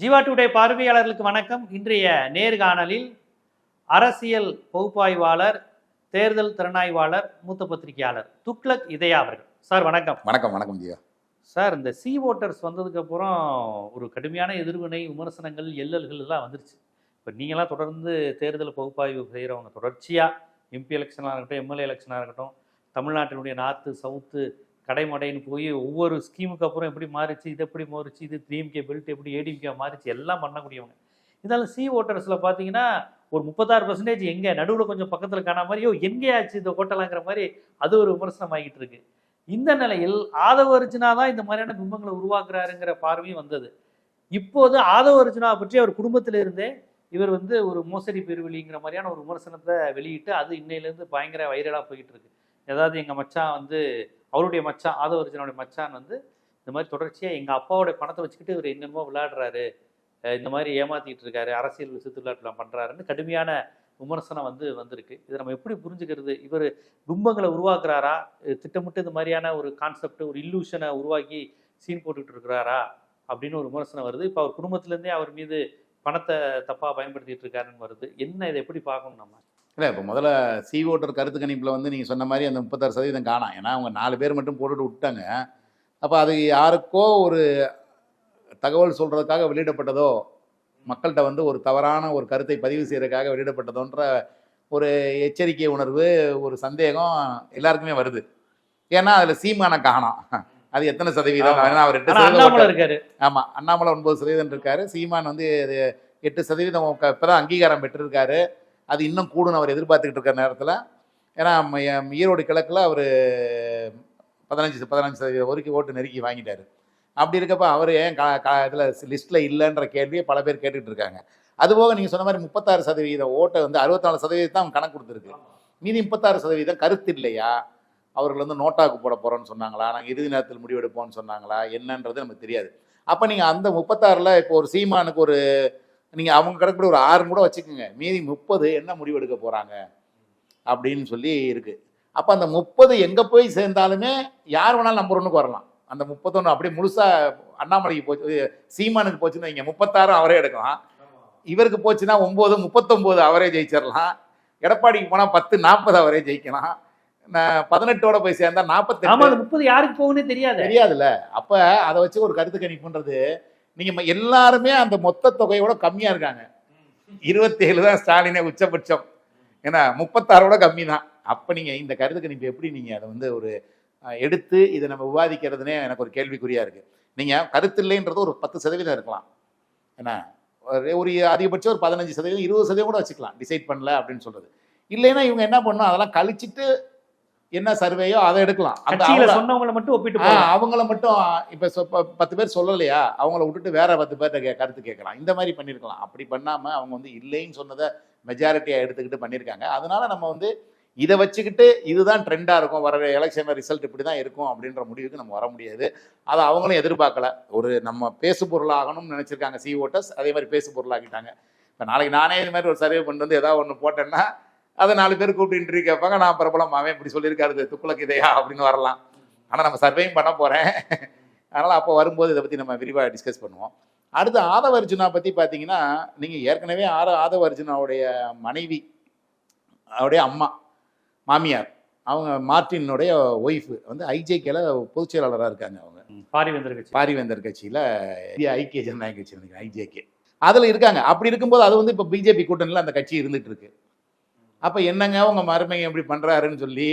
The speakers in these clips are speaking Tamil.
ஜீவா டுடே பார்வையாளர்களுக்கு வணக்கம். இன்றைய நேர்காணலில் அரசியல் பகுப்பாய்வாளர் தேர்தல் திறனாய்வாளர் மூத்த பத்திரிகையாளர் துக்ளக் இதயா அவர்கள். சார் வணக்கம். வணக்கம் வணக்கம் ஜியா சார் இந்த சி ஓட்டர்ஸ் வந்ததுக்கு அப்புறம் ஒரு கடுமையான எதிர்வினை விமர்சனங்கள் எல்லல்கள் எல்லாம் வந்துருச்சு. இப்போ நீங்களாம் தொடர்ந்து தேர்தல் பகுப்பாய்வு செய்கிறவங்க தொடர்ச்சியாக எம்பி எலெக்ஷனாக இருக்கட்டும் எம்எல்ஏ எலெக்ஷனாக இருக்கட்டும் தமிழ்நாட்டினுடைய நார்த்து சவுத்து கடைமடைன்னு போய் ஒவ்வொரு ஸ்கீமுக்கு அப்புறம் எப்படி மாறிச்சு இது எப்படி மாறிச்சு இது டிஎம்கே பெல்ட் எப்படி ஏடிஎம்கே மாறிச்சு எல்லாம் பண்ணக்கூடியவங்க. இருந்தாலும் சி ஓட்டர்ஸில் பார்த்தீங்கன்னா ஒரு முப்பத்தாறு பர்சன்டேஜ் எங்கே? நடுவில் கொஞ்சம் பக்கத்தில் காணாம மாதிரி எங்கே ஆச்சு இந்த ஓட்டலாங்கிற மாதிரி அது ஒரு விமர்சனம் ஆகிட்டு இருக்கு. இந்த நிலையில் ஆதவ அர்ஜுனா தான் இந்த மாதிரியான பிம்பங்களை உருவாக்குறாருங்கிற பார்வையும் வந்தது. இப்போது ஆதவ அர்ஜுனா பற்றி அவர் குடும்பத்தில் இருந்தே இவர் வந்து ஒரு மோசடி பெருவெளிங்கிற மாதிரியான ஒரு விமர்சனத்தை வெளியிட்டு அது இன்னையிலேருந்து பயங்கர வைரலாக போயிட்டு இருக்கு. ஏதாவது எங்கள் மச்சான் வந்து அவருடைய மச்சான் ஆதவ அர்ஜுனாவுடைய மச்சான் வந்து இந்த மாதிரி தொடர்ச்சியாக எங்கள் அப்பாவோடைய பணத்தை வச்சுக்கிட்டு இவர் என்னென்னமோ விளையாடுறாரு. இந்த மாதிரி ஏமாற்றிக்கிட்டு இருக்காரு அரசியல் சித்துலாட்டெலாம் பண்ணுறாருன்னு கடுமையான விமர்சனம் வந்து வந்திருக்கு. இதை நம்ம எப்படி புரிஞ்சுக்கிறது? இவர் பிம்பங்களை உருவாக்குறாரா? திட்டமிட்டு இந்த மாதிரியான ஒரு கான்செப்ட் ஒரு இல்லூஷனை உருவாக்கி சீன் போட்டுக்கிட்டு இருக்கிறாரா? அப்படின்னு ஒரு விமர்சனம் வருது. இப்போ அவர் குடும்பத்திலேருந்தே அவர் மீது பணத்தை தப்பாக பயன்படுத்திட்டு இருக்காருன்னு வருது. என்ன இதை எப்படி பார்க்கணும் நம்ம? இல்லை இப்போ முதல்ல சி ஓட்டர் கருத்து கணிப்பில் வந்து நீங்கள் சொன்ன மாதிரி அந்த முப்பத்தாறு சதவீதம் காணாம். ஏன்னா அவங்க நாலு பேர் மட்டும் போட்டுட்டு விட்டாங்க. அப்போ அது யாருக்கோ ஒரு தகவல் சொல்கிறதுக்காக வெளியிடப்பட்டதோ மக்கள்கிட்ட வந்து ஒரு தவறான ஒரு கருத்தை பதிவு செய்யறதுக்காக வெளியிடப்பட்டதோன்ற ஒரு எச்சரிக்கை உணர்வு ஒரு சந்தேகம் எல்லாருக்குமே வருது. ஏன்னா அதில் சீமான காணோம். அது எத்தனை சதவீதம்? அவர் எட்டு சதவீதம் இருக்காரு. ஆமாம் அண்ணாமலை ஒன்பது சதவீதம் இருக்காரு. சீமான் வந்து எட்டு சதவீதம் இப்போ தான் அங்கீகாரம் பெற்றிருக்காரு. அது இன்னும் கூடும் அவர் எதிர்பார்த்துக்கிட்டு இருக்கிற நேரத்தில் ஏன்னா ஈரோடு கிழக்கில் அவர் பதினஞ்சு பதினஞ்சு சதவீதம் வரைக்கும் ஓட்டு நெருக்கி வாங்கிட்டார். அப்படி இருக்கப்ப அவர் ஏன் கா இதில் லிஸ்ட்டில் இல்லைன்ற கேள்வியை பல பேர் கேட்டுட்டு இருக்காங்க. அதுபோக நீங்கள் சொன்ன மாதிரி முப்பத்தாறு சதவீதம் ஓட்டை வந்து அறுபத்தாலு சதவீதம் தான் கணக்கு கொடுத்துருக்கு. மீதி முப்பத்தாறு சதவீதம் கருத்து இல்லையா? அவர்கள் வந்து நோட்டாக்கு போட போகிறோன்னு சொன்னாங்களா? நாங்கள் இறுதி நேரத்தில் முடிவெடுப்போம்னு சொன்னாங்களா? என்னன்றது நமக்கு தெரியாது. அப்போ நீங்கள் அந்த முப்பத்தாறில் இப்போ ஒரு சீமானுக்கு ஒரு நீங்கள் அவங்க கிடக்கூட ஒரு ஆறு கூட வச்சுக்கோங்க. மீதி முப்பது என்ன முடிவெடுக்க போகிறாங்க அப்படின்னு சொல்லி இருக்குது அப்போ அந்த முப்பது எங்கே போய் சேர்ந்தாலுமே யார் வேணாலும் நம்பர் ஒன்றுக்கு வரலாம். அந்த முப்பத்தொன்று அப்படியே முழுசாக அண்ணாமலைக்கு போச்சு சீமானுக்கு போச்சுன்னு வைங்க. முப்பத்தாறு அவரே எடுக்கலாம். இவருக்கு போச்சுன்னா ஒம்பது முப்பத்தொம்போது அவரே ஜெயிச்சிடலாம். எடப்பாடிக்கு போனால் பத்து நாற்பது அவரே ஜெயிக்கலாம். பதினெட்டோட போய் சேர்ந்தா அந்த முப்பது யாருக்கு போகுன்னே தெரியாது. தெரியாதுல்ல. அப்ப அதை வச்சு ஒரு கருத்து கணிப்புன்றது நீங்க எல்லாருமே அந்த மொத்த தொகையோட கம்மியா இருக்காங்க. இருபத்தேழு தான் ஸ்டாலினே உச்சபட்சம். ஏன்னா முப்பத்தாறோட கம்மி தான் அப்போ நீங்கள் இந்த கருத்து கணிப்பு எப்படி நீங்கள் அதை வந்து ஒரு எடுத்து இதை நம்ம விவாதிக்கிறதுனே எனக்கு ஒரு கேள்விக்குறியாக இருக்குது நீங்கள் கருத்து இல்லைன்றது ஒரு பத்து சதவீதம் இருக்கலாம். என்ன ஒரு அதிகபட்சம் ஒரு பதினஞ்சு சதவீதம் இருபது சதவீதம் கூட வச்சுக்கலாம். டிசைட் பண்ணல அப்படின்னு சொல்கிறது இல்லைன்னா இவங்க என்ன பண்ணணும் அதெல்லாம் கழிச்சிட்டு என்ன சர்வேயோ அதை எடுக்கலாம். அந்த சொன்னவங்களை மட்டும் ஒப்பிட்டு அவங்கள மட்டும் இப்ப பத்து பேர் சொல்லலையா? அவங்கள விட்டுட்டு வேற பத்து பேர்ட்ட கே- கருத்து கேட்கலாம். இந்த மாதிரி பண்ணிருக்கலாம். அப்படி பண்ணாம அவங்க வந்து இல்லைன்னு சொன்னதை மெஜாரிட்டியா எடுத்துக்கிட்டு பண்ணியிருக்காங்க அதனால நம்ம வந்து இதை வச்சுக்கிட்டு இதுதான் ட்ரெண்டா இருக்கும். வர எலெக்ஷன் ரிசல்ட் இப்படி தான் இருக்கும் அப்படின்ற முடிவுக்கு நம்ம வர முடியாது. அதை அவங்களும் எதிர்பார்க்கல. ஒரு நம்ம பேசு பொருளாகணும்னு நினைச்சிருக்காங்க சி ஓட்டர்ஸ் அதே மாதிரி பேசு பொருளாக்கிட்டாங்க இப்போ நாளைக்கு நானே இது மாதிரி ஒரு சர்வே பண்ணிட்டு வந்து ஏதாவது ஒன்று போட்டேன்னா அதை நாலு பேர் கூப்பிட்டு கேட்பாங்க நான் பிரபலம் அவன் இப்படி சொல்லியிருக்காரு துக்குளக்கு இதையா? அப்படின்னு வரலாம். ஆனால் நம்ம சர்வேயும் பண்ண போகிறேன் அதனால் அப்போ வரும்போது இதை பற்றி நம்ம விரிவாக டிஸ்கஸ் பண்ணுவோம். அடுத்து ஆதவ அர்ஜுனா பற்றி பார்த்தீங்கன்னா நீங்கள் ஏற்கனவே ஆத ஆதவ அர்ஜுனாவுடைய மனைவி அவருடைய அம்மா மாமியார் அவங்க மார்ட்டினுடைய ஒய்ஃப் வந்து ஐஜேகேல பொதுச் செயலாளராக இருக்காங்க அவங்க. பாரிவேந்தர் கட்சி. பாரிவேந்தர் கட்சியில் இந்திய ஐக்கிய ஜனநாயக கட்சி ஐஜேகே. அதில் இருக்காங்க. அப்படி இருக்கும்போது அது வந்து இப்போ பிஜேபி கூட்டணியில் அந்த கட்சி இருந்துட்டு இருக்கு. அப்போ என்னங்க உங்க மருமைங்க இப்படி பண்ணுறாருன்னு சொல்லி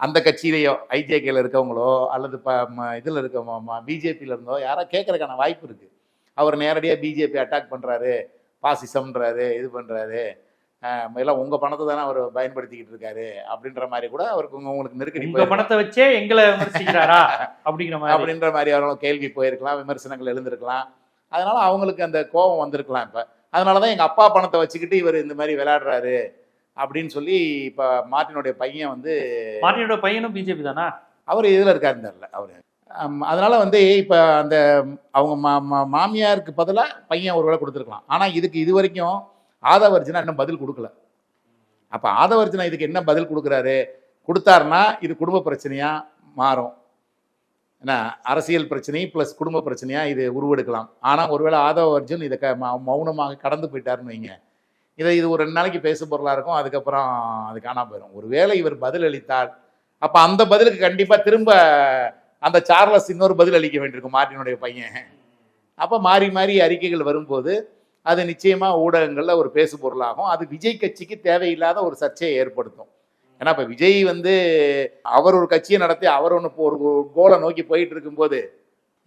அந்த கட்சியிலேயோ ஐஜேகேல இருக்கவங்களோ அல்லது இப்போ இதில் இருக்க பிஜேபியில் இருந்தோ யாரோ கேட்கறதுக்கான வாய்ப்பு இருக்கு. அவர் நேரடியாக பிஜேபி அட்டாக் பண்ணுறாரு பாசிசம்ன்றாரு இது பண்ணுறாரு எல்லாம் உங்கள் பணத்தை தானே அவர் பயன்படுத்திக்கிட்டு இருக்காரு அப்படின்ற மாதிரி கூட அவருக்கு உங்க- உங்களுக்கு நெருக்கடி உங்க போயிருக்கலாம். பணத்தை வச்சே எங்களை விமர்சிக்கிறாரா? அப்படிங்கிற மாதிரி. அப்படின்ற மாதிரி அவங்களும் கேள்வி போயிருக்கலாம் விமர்சனங்கள் எழுந்திருக்கலாம். அதனால அவங்களுக்கு அந்த கோபம் வந்திருக்கலாம் இப்போ. அதனால தான் எங்கள் அப்பா பணத்தை வச்சுக்கிட்டு இவர் இந்த மாதிரி விளையாடுறாரு. அப்படின்னு சொல்லி இப்போ மார்ட்டினுடைய பையன் வந்து மார்ட்டினோட பையனும் பிஜேபி தானா? அவர் இதில் இருக்காருன்னு தெரில அவர். அதனால வந்து இப்போ அந்த அவங்க மா மா- மாமியாருக்கு பதிலாக பையன் ஒரு வேளை கொடுத்துருக்கலாம். ஆனால் இதுக்கு இது வரைக்கும் ஆதவர்ஜனா இன்னும் பதில் கொடுக்கல. அப்போ ஆதவர்ஜனா இதுக்கு என்ன பதில் கொடுக்குறாரு? கொடுத்தாருன்னா இது குடும்ப பிரச்சனையாக மாறும். ஏன்னா அரசியல் பிரச்சனை ப்ளஸ் குடும்ப பிரச்சனையா இது உருவெடுக்கலாம். ஆனால் ஒருவேளை ஆதவ அர்ஜுன் இதை க மௌனமாக கடந்து போயிட்டாருன்னு வைங்க. இதை இது ஒரு ரெண்டு நாளைக்கு பேசு பொருளாக இருக்கும் அதுக்கப்புறம் அது காணாம போயிடும் ஒருவேளை இவர் பதில் அளித்தார் அப்போ அந்த பதிலுக்கு கண்டிப்பாக திரும்ப அந்த சார்லஸ் இன்னொரு பதில் அளிக்க வேண்டியிருக்கும் மார்டினுடைய பையன். அப்போ மாறி மாறி அறிக்கைகள் வரும்போது அது நிச்சயமாக ஊடகங்களில் ஒரு பேசு பொருளாகும். அது விஜய் கட்சிக்கு தேவையில்லாத ஒரு சர்ச்சையை ஏற்படுத்தும். ஏன்னா இப்போ விஜய் வந்து அவர் ஒரு கட்சியை நடத்தி அவர் ஒன்று ஒரு கோலை நோக்கி போயிட்டு இருக்கும்போது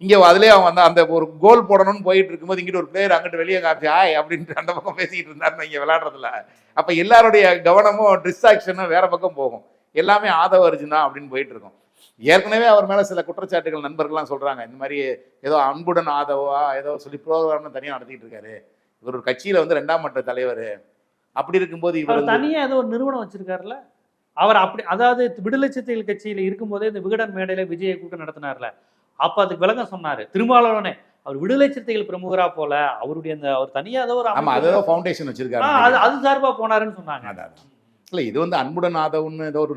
இங்கே அதிலே அவன் வந்து அந்த ஒரு கோல் போடணும்னு போயிட்டு இருக்கும்போது இங்கிட்டு ஒரு பிளேயர் அங்கிட்டு வெளியே காமிச்சு ஆய் அப்படின்ட்டு அந்த பக்கம் பேசிக்கிட்டு இருந்தாருன்னு இங்கே விளையாடுறதுல. அப்போ எல்லாருடைய கவனமும் டிஸ்ட்ராக்ஷனும் வேற பக்கம் போகும். எல்லாமே ஆதவ அர்ஜுன் அப்படின்னு போயிட்டு இருக்கும். ஏற்கனவே அவர் மேலே சில குற்றச்சாட்டுகள் நண்பர்கள்லாம் சொல்கிறாங்க இந்த மாதிரி ஏதோ அன்புடன் ஆதவா ஏதோ சொல்லி ப்ரோக்ராம்னு தனியாக நடத்திட்டு இருக்காரு. இவர் ஒரு கட்சியில் வந்து ரெண்டாம் மட்ட தலைவர். அப்படி இருக்கும்போது இவர் அவர் வந்து- தனியா ஏதோ ஒரு நிறுவனம் வச்சிருக்காருல்ல அவர் அப்படி அதாவது விடுதலை சிறுத்தைகள் கட்சியில இருக்கும்போதே இந்த விகடன் மேடையில விஜய கூட்டம் நடத்தினார்ல. அப்ப அதுக்கு விளக்கம் சொன்னாரு. திருமாவளவனே அவர் விடுதலை சிறுத்தைகள் பிரமுகரா போல அவருடைய அந்த அவர் தனியா ஏதோ ஒரு ஆமா அமைப்பு- அதோ ஃபவுண்டேஷன் வச்சிருக்காரு அது அது சார்பா போனாருன்னு சொன்னாங்க. இல்ல இது வந்து அன்புடன் ஆதவன்னு ஏதோ ஒரு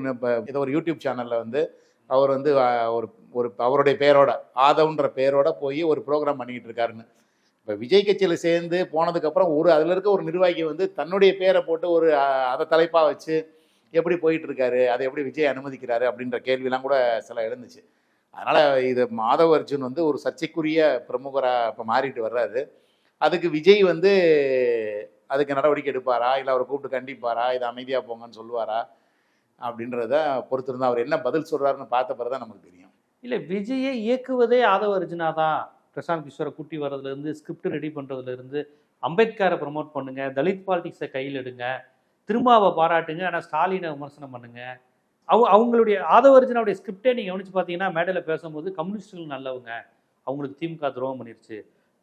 ஏதோ ஒரு யூடியூப் சேனல்ல வந்து அவர் வந்து ஒரு ஒரு அவருடைய பேரோட ஆதவ்ன்ற பேரோட போய் ஒரு ப்ரோக்ராம் பண்ணிக்கிட்டு இருக்காருன்னு. இப்போ விஜய் கட்சியில சேர்ந்து போனதுக்கப்புறம் ஒரு அதில் இருக்க ஒரு நிர்வாகி வந்து தன்னுடைய பேரை போட்டு ஒரு அதை தலைப்பாக வச்சு எப்படி போயிட்டு இருக்காரு அதை எப்படி விஜய் அனுமதிக்கிறாரு அப்படின்ற கேள்விலாம் கூட சில எழுந்துச்சு. அதனால் இது மாதவ அர்ஜுன் வந்து ஒரு சர்ச்சைக்குரிய பிரமுகராக இப்போ மாறிட்டு வர்றாரு. அதுக்கு விஜய் வந்து அதுக்கு நடவடிக்கை எடுப்பாரா? இல்லை அவரை கூப்பிட்டு கண்டிப்பாரா? இது அமைதியாக போங்கன்னு சொல்லுவாரா? அப்படின்றத பொறுத்திருந்தா அவர் என்ன பதில் சொல்கிறாருன்னு பார்த்த பிறகு தான் நமக்கு தெரியும். இல்லை விஜயை இயக்குவதே ஆதவ அர்ஜுனா தான். பிரசாந்த் கிஷோரை கூட்டி வர்றதுலேருந்து ஸ்கிரிப்ட் ரெடி பண்ணுறதுலேருந்து அம்பேத்கரை ப்ரமோட் பண்ணுங்கள் தலித் பாலிடிக்ஸை கையில் எடுங்க திருமாவை பாராட்டுங்க ஆனால் ஸ்டாலினை விமர்சனம் பண்ணுங்கள் அவங்க அவங்களுடைய ஆதவ அர்ஜுனாவுடைய ஸ்கிரிப்டே நீங்க கவனிச்சு பார்த்தீங்கன்னா மேடையில் பேசும்போது கம்யூனிஸ்டுகள் நல்லவங்க. அவங்களுக்கு திமுக துரோகம் பண்ணிருச்சு.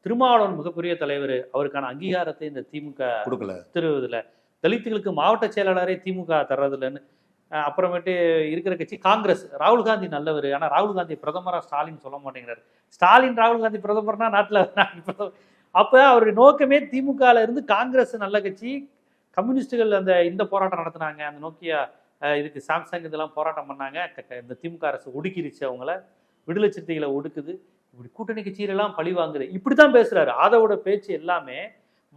திருமாவளவன் மிகப்பெரிய தலைவர். அவருக்கான அங்கீகாரத்தை இந்த திமுக கொடுக்கல. தருவதில்ல தலித்துகளுக்கு மாவட்ட செயலாளரே திமுக தர்றதில்லைன்னு அப்புறமேட்டு இருக்கிற கட்சி காங்கிரஸ். ராகுல் காந்தி நல்லவர். ஆனால் ராகுல் காந்தி பிரதமரா ஸ்டாலின் சொல்ல மாட்டேங்கிறாரு. ஸ்டாலின் ராகுல் காந்தி பிரதமர்னா நாட்டில் அப்போ அவருடைய நோக்கமே திமுகல இருந்து காங்கிரஸ் நல்ல கட்சி கம்யூனிஸ்டுகள் அந்த இந்த போராட்டம் நடத்துனாங்க. அந்த நோக்கியா இதுக்கு சாம்சங் இதெல்லாம் போராட்டம் பண்ணாங்க. இந்த திமுக அரசு ஒடுக்கிருச்சு அவங்கள. விடுதலை சிறுத்தைகளை ஒடுக்குது. இப்படி கூட்டணி கட்சியிலெல்லாம் பழி வாங்குது. இப்படி தான் பேசுகிறாரு ஆதவோட பேச்சு எல்லாமே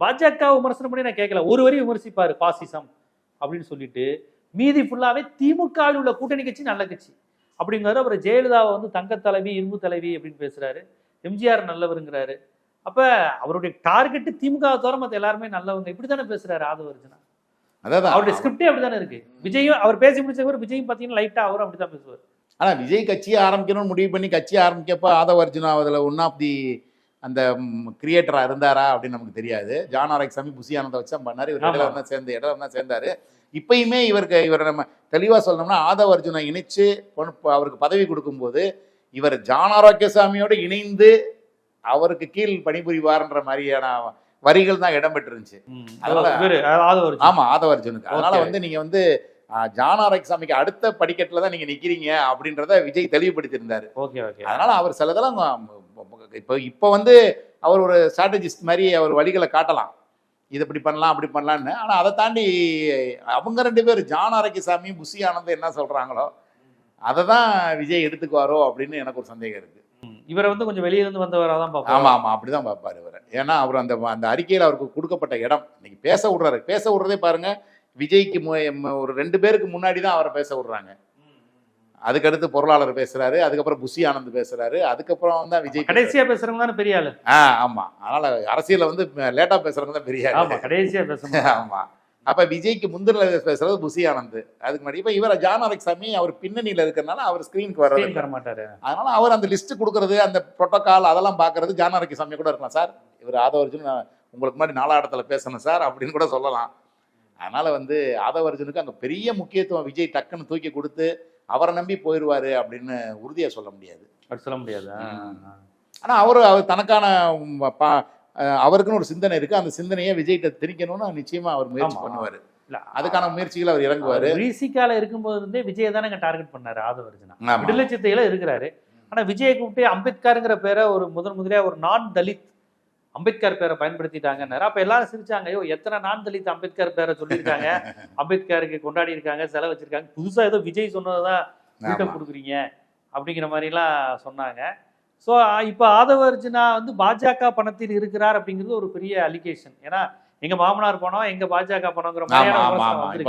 பாஜக விமர்சனம் பண்ணி நான் கேட்கல. ஒரு வரி விமர்சிப்பார் பாசிசம் அப்படின்னு சொல்லிட்டு. மீதி ஃபுல்லாகவே திமுகவில் உள்ள கூட்டணி கட்சி நல்ல கட்சி. அப்படிங்கிறாரு. அப்புறம் ஜெயலலிதாவை வந்து தங்க தலைவி இரும்பு தலைவி அப்படின்னு பேசுகிறாரு எம்ஜிஆர் நல்லவருங்கிறாரு. அப்போ அவருடைய டார்கெட்டு திமுக தவிர மற்ற எல்லாருமே நல்லவங்க. இப்படி தானே பேசுகிறாரு ஆதவர்ஜனா அதான் அவருடைய ஸ்கிரிப்டே அப்படிதானே இருக்கு? விஜயும் அவர் பேசி முடிச்சவர் விஜயும் பாத்தீங்கன்னா லைட்டா அவரும் அப்படிதான் பேசுவார். ஆனா விஜய் கட்சியை ஆரம்பிக்கணும்னு முடிவு பண்ணி கட்சி ஆரம்பிக்கப்ப ஆதவ அர்ஜுனா அதில் ஒன் ஆஃப் தி அந்த கிரியேட்டரா இருந்தாரா அப்படின்னு நமக்கு தெரியாது. ஜான் ஆராய்ச்சாமி புசி ஆனந்த வச்சு தான் பண்ணாரு. இவர் இடையில ஆமா. தான் சேர்ந்து இடையில தான் சேர்ந்தாரு. இப்பயுமே இவருக்கு இவரை நம்ம தெளிவா சொல்லணும்னா ஆதவ அர்ஜுனை இணைச்சு அவருக்கு பதவி கொடுக்கும்போது இவர் ஜான் ஆரோக்கியசாமியோடு இணைந்து அவருக்கு கீழ் பணிபுரிவார்ன்ற மாதிரியான வரிகள் தான் இடம்பெற்றிருந்துச்சு. அதனால- ஆமா ஆதவ அர்ஜுனுக்கு அதனால. வந்து நீங்க வந்து ஆஹ், ஜான் ஆரோக்கியசாமிக்கு அடுத்த படிக்கட்டுல தான் நீங்க நிக்கிறீங்க அப்படின்றத விஜய் தெளிவுபடுத்தியிருந்தாரு. Okay okay. அதனால அவர் சிலதெல்லாம் இப்போ இப்போ வந்து அவர் ஒரு ஸ்ட்ராட்டஜிஸ்ட் மாதிரி அவர் வழிகளை காட்டலாம். இது இப்படி பண்ணலாம் அப்படி பண்ணலான்னு ஆனால் அதை தாண்டி அவங்க ரெண்டு பேர் ஜான் புசி ஆனந்த் என்ன சொல்றாங்களோ அதை தான் விஜய் எடுத்துக்குவாரோ அப்படின்னு எனக்கு ஒரு சந்தேகம் இருக்கு. இவரை வந்து கொஞ்சம் வெளியில இருந்து வந்தவரா தான் பார்ப்போம் ஆமா ஆமா அப்படிதான் பார்ப்பாரு இவர். ஏன்னா அவர் அந்த அந்த அறிக்கையில் அவருக்கு கொடுக்கப்பட்ட இடம். இன்னைக்கு பேச விடுறாரு. பேச விடுறதே பாருங்க விஜய்க்கு ஒரு ரெண்டு பேருக்கு முன்னாடி தான் அவரை பேச விடுறாங்க. அதுக்கடுத்து பொருளாளர் பேசுறாரு அதுக்கப்புறம் புசி ஆனந்த் பேசுறாரு அதுக்கப்புறம் தான் விஜய். கடைசியா பேசுறவங்க தானே பெரிய ஆளு. ஆ ஆமா. அதனால அரசியல்ல வந்து லேட்டா பேசுறவங்க தான் பெரிய ஆளு. ஆமா கடைசியா பேசணும் ஆமா. அப்ப விஜய்க்கு முந்தின பேசுறது புசி ஆனந்த் அதுக்கு முன்னாடி இப்ப இவர் ஜான் அலெக்சாமி அவர் பின்னணியில இருக்கிறனால அவர் ஸ்கிரீனுக்கு ஸ்கிரீன் தர மாட்டாரு. அதனால அவர் அந்த லிஸ்ட் கொடுக்கறது அந்த புரோட்டோகால் அதெல்லாம் பார்க்கறது ஜான் அலெக்சாமி கூட இருக்கலாம். சார் இவர் ஆதவர்ஜுன் உங்களுக்கு முன்னாடி நாலாடத்துல பேசணும் சார் அப்படின்னு கூட சொல்லலாம். அதனால வந்து ஆதவர்ஜுனுக்கு அங்க பெரிய முக்கியத்துவம் விஜய் டக்குன்னு தூக்கி கொடுத்து அவரை நம்பி போயிடுவாரு அப்படின்னு உறுதியா சொல்ல முடியாது. அப்படி சொல்ல முடியாது. ஆனா அவர் அவர் தனக்கான அவருக்குன்னு ஒரு சிந்தனை இருக்கு. அந்த சிந்தனையை விஜய்கிட்ட திணிக்கணும்னு நிச்சயமா அவர் முயற்சி. பண்ணுவாரு. இல்ல அதுக்கான முயற்சிகள் அவர் இறங்குவாரு. விசிகால இருக்கும்போது இருந்தே விஜய் தானே டார்கெட் பண்ணாரு ஆதவர்ஜுனா. ஆமா. விடுதலை சித்தையில இருக்கிறாரு. ஆனா விஜயை கூப்பிட்டு அம்பேத்கருங்கிற பேரை ஒரு முதன் முதலியா ஒரு நான் தலித் அம்பேத்கர் பேரை பயன்படுத்திட்டாங்கன்னாரு. அப்ப எல்லாரும் சிரிச்சாங்க ஐயோ எத்தனை நான் தலித் அம்பேத்கர் பேரை சொல்லியிருக்காங்க? அம்பேத்கருக்கு கொண்டாடி இருக்காங்க செலவு வச்சிருக்காங்க. புதுசா ஏதோ விஜய் சொன்னதான். பில்டப் கொடுக்குறீங்க. அப்படிங்கிற மாதிரிலாம் சொன்னாங்க. ஸோ இப்போ ஆதவ அர்ஜுனா வந்து பாஜக பணத்தில் இருக்கிறார் அப்படிங்கிறது ஒரு பெரிய அலிகேஷன் ஏன்னா எங்க மாமனார் பணம் எங்க பாஜக பணங்கிற.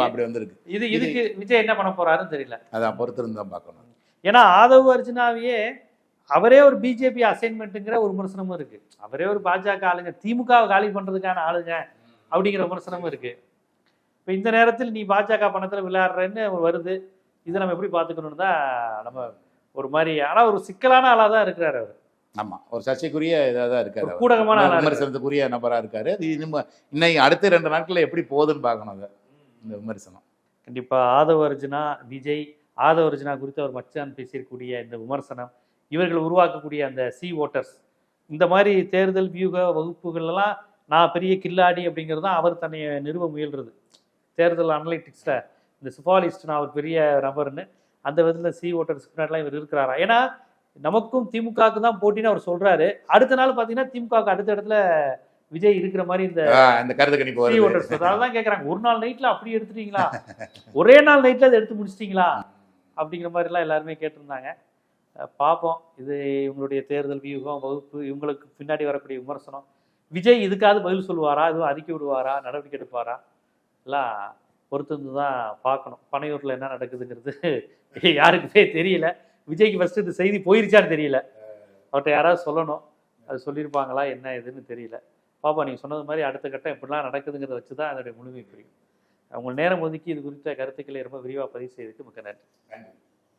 அப்படி வந்திருக்கு. இது இதுக்கு விஜய் என்ன பண்ண போறாருன்னு தெரியல. அதான் பொறுத்திருந்து தான் பார்க்கணும். ஏன்னா ஆதவ் அர்ஜுனாவையே அவரே ஒரு பிஜேபி அசைன்மெண்ட்டுங்கிற ஒரு விமர்சனமும் இருக்கு. அவரே ஒரு பாஜக ஆளுங்க திமுக வை காலி பண்றதுக்கான ஆளுங்க அப்படிங்கிற விமர்சனமும் இருக்கு. இப்போ இந்த நேரத்தில் நீ பாஜக பணத்துல விளையாடுறேன்னு வருது. இதை நம்ம எப்படி பார்த்துக்கணும்னு தான் நம்ம ஒரு மாதிரி ஆனா ஒரு சிக்கலான ஆளா தான் இருக்கிறாரு அவர் ஆமா ஒரு சர்ச்சைக்குரிய இதாக தான் இருக்காரு அவர். கூடகமான. விமர்சனத்துக்குரிய நபரா இருக்காரு அது இன்னும் இன்னைக்கு அடுத்த ரெண்டு நாட்கள்ல எப்படி போகுதுன்னு பார்க்கணும் அதை இந்த விமர்சனம் கண்டிப்பா ஆதவ அர்ஜுனா விஜய் ஆதவ அர்ஜுனா குறித்து அவர் மச்சான் பேசியிருக்கக்கூடிய இந்த விமர்சனம் இவர்கள் உருவாக்கக்கூடிய அந்த சி ஓட்டர்ஸ் இந்த மாதிரி தேர்தல் வியூக வகுப்புகள்லாம் நான் பெரிய கில்லாடி அப்படிங்கிறது தான் அவர் தன்னை நிறுவ முயல்றது தேர்தல் அனலிட்டிக்ஸில் இந்த சுபாலிஸ்ட் நான் ஒரு பெரிய நபர்னு அந்த விதத்தில் சி ஓட்டர்ஸ் பின்னாடிலாம் இவர் இருக்கிறாரா? ஏன்னா நமக்கும் திமுகவுக்கு தான் போட்டின்னு அவர் சொல்றாரு. அடுத்த நாள் பார்த்தீங்கன்னா திமுகவுக்கு அடுத்த இடத்துல விஜய் இருக்கிற மாதிரி இந்த இந்த கருத்து கணிப்பு சி ஓட்டர்ஸ் அதான் கேட்குறாங்க ஒரு நாள் நைட்ல அப்படி எடுத்துட்டீங்களா? ஒரே நாள் நைட்ல அதை எடுத்து முடிச்சிட்டீங்களா? அப்படிங்கிற மாதிரிலாம் எல்லாருமே கேட்டிருந்தாங்க. பார்ப்போம் இது இவங்களுடைய தேர்தல் வியூகம் வகுப்பு இவங்களுக்கு பின்னாடி வரக்கூடிய விமர்சனம். விஜய் இதுக்காவது பதில் சொல்லுவாரா? எதுவும் அறிக்கை விடுவாரா? நடவடிக்கை எடுப்பாரா? எல்லாம் பொறுத்திருந்து தான் பார்க்கணும். பனையூரில் என்ன நடக்குதுங்கிறது யாருக்குமே தெரியல. விஜய்க்கு ஃபஸ்ட்டு இந்த செய்தி போயிருச்சான்னு தெரியல. அவர்கிட்ட யாராவது சொல்லணும். அது சொல்லியிருப்பாங்களா என்ன ஏதுன்னு தெரியல. பாப்பா நீங்கள் சொன்னது மாதிரி அடுத்த கட்டம் எப்படிலாம் நடக்குதுங்கிறத வச்சு தான் அதனுடைய முழுமை புரியும். உங்கள் நேரம் ஒதுக்கி இது குறித்த கருத்துக்களை ரொம்ப விரிவாக பதிவு செய்ததுக்கு மிக்க நன்றி.